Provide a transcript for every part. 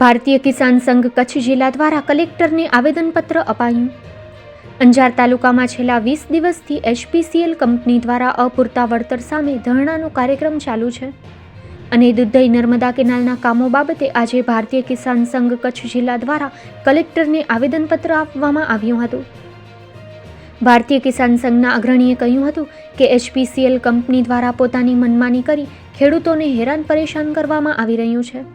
ભારતીય કિસાન સંઘ કચ્છ જિલ્લા દ્વારા કલેક્ટરને આવેદનપત્ર અપાયું. અંજાર તાલુકામાં છેલ્લા વીસ દિવસથી એચપીસીએલ કંપની દ્વારા અપૂરતા વળતર સામે ધરણાનો કાર્યક્રમ ચાલુ છે. અને દુધઈ નર્મદા કેનાલના કામો બાબતે આજે ભારતીય કિસાન સંઘ કચ્છ જિલ્લા દ્વારા કલેક્ટરને આવેદનપત્ર આપવામાં આવ્યું હતું. ભારતીય કિસાન સંઘના અગ્રણીએ કહ્યું હતું કે એચપીસીએલ કંપની દ્વારા પોતાની મનમાની કરી ખેડૂતોને હેરાન પરેશાન કરવામાં આવી રહ્યું છે.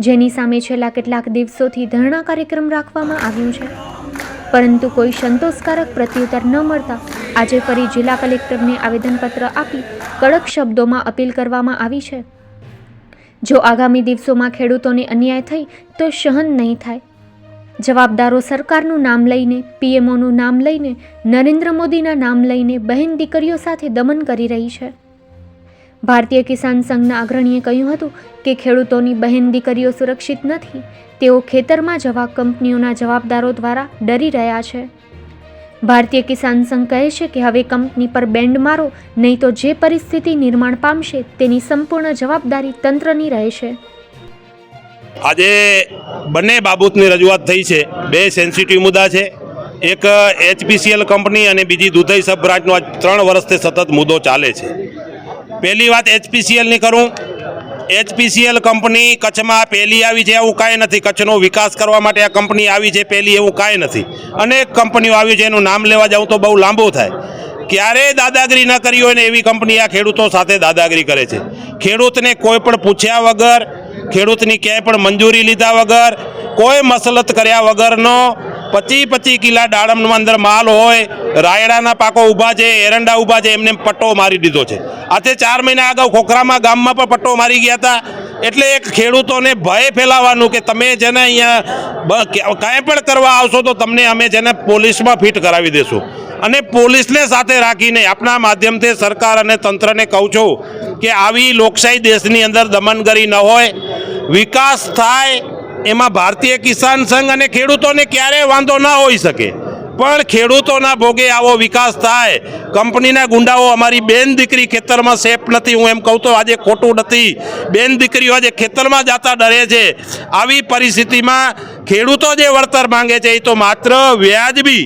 જેની સામે છેલ્લા કેટલાક દિવસોથી ધરણા કાર્યક્રમ રાખવામાં આવ્યું છે. પરંતુ કોઈ સંતોષકારક પ્રત્યુત્તર ન મળતા આજે ફરી જિલ્લા કલેક્ટરને આવેદનપત્ર આપી કડક શબ્દોમાં અપીલ કરવામાં આવી છે. જો આગામી દિવસોમાં ખેડૂતોને અન્યાય થઈ, તો સહન નહીં થાય. જવાબદારો સરકારનું નામ લઈને, પીએમઓનું નામ લઈને, નરેન્દ્ર મોદીના નામ લઈને બહેન દીકરીઓ સાથે દમન કરી રહી છે. ભારતીય કિસાન સંઘના અગ્રણીએ કહ્યું હતું કે ખેડૂતોની બહેન દીકરીઓ સુરક્ષિત નથી, તેઓ ખેતરમાં જવા કંપનીઓના જવાબદારો દ્વારા ડરી રહ્યા છે. ભારતીય કિસાન સંઘ કહે છે કે હવે કંપની પર બેન્ડ મારો, નહીં તો જે પરિસ્થિતિ નિર્માણ પામશે તેની સંપૂર્ણ જવાબદારી તંત્રની રહેશે આજે બંને બાબતની રજૂઆત થઈ છે. બે સેન્સિટિવ મુદ્દા છે. એક એચપીસીએલ કંપની અને બીજી દુધઈ સબ બ્રાન્ચનો આજ ત્રણ વર્ષથી સતત મુદ્દો ચાલે છે. પહેલી વાત એચપીસીએલની કરું. એચપીસીએલ કંપની કચ્છમાં પહેલી આવી છે એવું કાંઈ નથી. કચ્છનો વિકાસ કરવા માટે આ કંપની આવી છે, પહેલી એવું કાંઈ નથી. અનેક કંપનીઓ આવી છે, એનું નામ લેવા જાઉં તો બહુ લાંબુ થાય. ક્યારેય દાદાગીરી ન કરી હોય ને એવી કંપની આ ખેડૂતો સાથે દાદાગીરી કરે છે. ખેડૂતને કોઈ પણ પૂછ્યા વગર, ખેડૂતની ક્યાંય પણ મંજૂરી લીધા વગર, કોઈ મસલત કર્યા વગરનો પચી પચી કિલા દાડમનો અંદર માલ હોય, રાયડાના પાકો ઊભા છે, એરંડા ઊભા છે, એમને પટ્ટો મારી દીધો છે. આજે ચાર મહિના અગાઉ ખોખરામાં ગામમાં પણ પટ્ટો મારી ગયા હતા. એટલે એક ખેડૂતોને ભય ફેલાવાનું કે તમે જેને અહીંયા કાંઈ પણ કરવા આવશો તો તમને અમે જેને પોલીસમાં ફિટ કરાવી દેશું. અને પોલીસને સાથે રાખીને આપના માધ્યમથી સરકાર અને તંત્રને કહું છું કે આવી લોકશાહી દેશની અંદર દમનગરી ન હોય. વિકાસ થાય એમાં ભારતીય કિસાન સંઘ અને ખેડૂતોને ક્યારેય વાંધો ના હોઈ શકે. પણ ખેડૂતોના ભોગે આવો વિકાસ થાય. કંપનીના ગુંડાઓ, અમારી બેન દીકરી ખેતરમાં સેફ નથી, હું એમ કહું તો આજે ખોટું નથી. બેન દીકરીઓ આજે ખેતરમાં જતા ડરે છે. આવી પરિસ્થિતિમાં ખેડૂતો જે વળતર માંગે છે, એ તો માત્ર વ્યાજબી.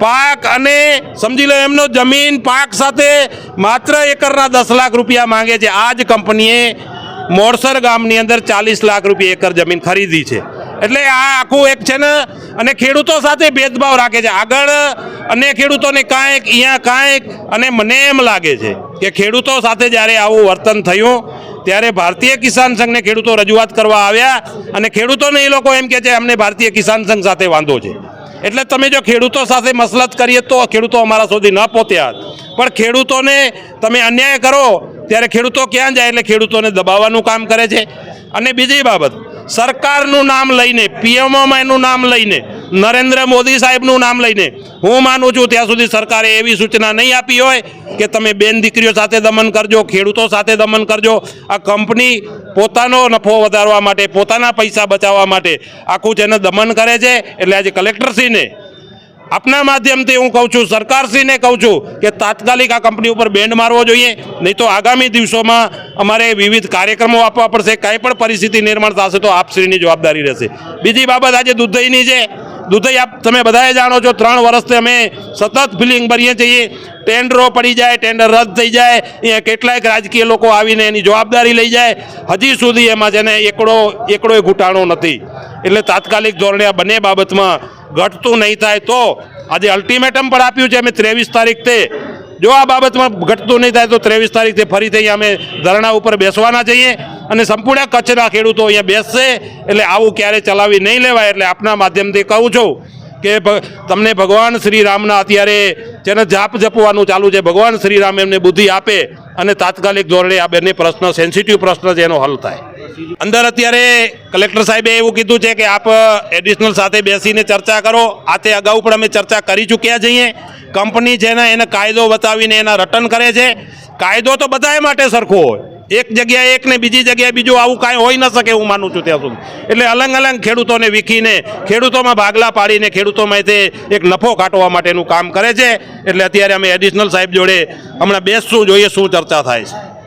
પાક અને સમજી લો એમનો જમીન પાક સાથે માત્ર એકરના દસ લાખ રૂપિયા માંગે છે. આ જ કંપનીએ મોરસર ગામની અંદર ચાલીસ લાખ રૂપિયા એકર જમીન ખરીદી છે. એટલે આ આખું એક છે ને, અને ખેડૂતો સાથે ભેદભાવ રાખે છે. આગળ અને ખેડૂતોને કાંઈક, અહીંયા કાંઈક, અને મને એમ લાગે છે કે ખેડૂતો સાથે જ્યારે આવું વર્તન થયું, ત્યારે ભારતીય કિસાન સંઘને ખેડૂતો રજૂઆત કરવા આવ્યા, અને ખેડૂતોને એ લોકો એમ કહે છે, અમને ભારતીય કિસાન સંઘ સાથે વાંધો છે. એટલે તમે જો ખેડૂતો સાથે મસલત કરીએ તો ખેડૂતો અમારા સુધી ન પહોંચ્યા. પણ ખેડૂતોને તમે અન્યાય કરો ત્યારે ખેડૂતો ક્યાં જાય એટલે ખેડૂતોને દબાવવાનું કામ કરે છે? અને બીજી બાબત, સરકારનું નામ લઈને, પીએમઓમાં એનું નામ લઈને, નરેન્દ્ર મોદી સાહેબનું નામ લઈને હું માનું છું ત્યાં સુધી સરકારે એવી સૂચના નહીં આપી હોય કે તમે બેન દીકરીઓ સાથે દમન કરજો, ખેડૂતો સાથે દમન કરજો. આ કંપની પોતાનો નફો વધારવા માટે, પોતાના પૈસા બચાવવા માટે આખું જેને દમન કરે છે, એટલે આજે કલેક્ટરશ્રીને આપના માધ્યમથી હું કહું છું, સરકારશ્રીને કહું છું કે તાત્કાલિક આ કંપની ઉપર બેન્ડ મારવો જોઈએ, નહીં તો આગામી દિવસોમાં અમારે વિવિધ કાર્યક્રમો આપવા પડશે, કાંઈ પણ પરિસ્થિતિ નિર્માણ થશે તો આપશ્રીની જવાબદારી રહેશે. બીજી બાબત આજે દુધઈની છે. દુધઈ આપ તમે બધાએ જાણો છો, ત્રણ વર્ષથી અમે સતત ફિલિંગ ભરીએ છીએ. ટેન્ડરો પડી જાય, ટેન્ડર રદ થઈ જાય, અહીંયા કેટલાયક રાજકીય લોકો આવીને એની જવાબદારી લઈ જાય. હજી સુધી એમાં જેને એકડો એકડોય ઘૂંટાણો નથી. એટલે તાત્કાલિક ધોરણે આ બંને બાબતમાં ઘટતું નહીં થાય તો આજે અલ્ટિમેટમ પણ આપ્યું છે અમે ત્રેવીસ તારીખથી જો આ બાબતમાં ઘટતું નહીં થાય તો ત્રેવીસ તારીખે ફરીથી અમે ધરણા ઉપર બેસવાના છીએ અને સંપૂર્ણ કચ્છના ખેડૂતો અહીંયા બેસશે. એટલે આવું ક્યારે ચલાવી નહીં લેવાય એટલે આપના માધ્યમથી કહું છું કે તમને ભગવાન શ્રી રામના અત્યારે જેને જાપ જપવાનું ચાલુ છે, ભગવાન શ્રી રામ એમને બુદ્ધિ આપે અને તાત્કાલિક ધોરણે આ બંને પ્રશ્ન સેન્સિટિવ પ્રશ્ન છે એનો હલ થાય. અંદર અત્યારે કલેક્ટર સાહેબે એવું કીધું છે કે આપ એડિશનલ સાથે બેસીને ચર્ચા કરો. આ તે અગાઉ પણ અમે ચર્ચા કરી ચૂક્યા છીએ. કંપની છે ને એને કાયદો બતાવીને એના રટન કરે છે. કાયદો તો બધા માટે સરખો હોય. એક જગ્યાએ એક ને બીજી જગ્યાએ બીજું આવું કાંઈ હોઈ ન શકે હું માનું છું ત્યાં સુધી. એટલે અલગ અલગ ખેડૂતોને વીખીને, ખેડૂતોમાં ભાગલા પાડીને ખેડૂતોમાં તે એક નફો કાઢવા માટેનું કામ કરે છે. એટલે અત્યારે અમે એડિશનલ સાહેબ જોડે હમણાં બેસશું, જોઈએ શું ચર્ચા થાય છે.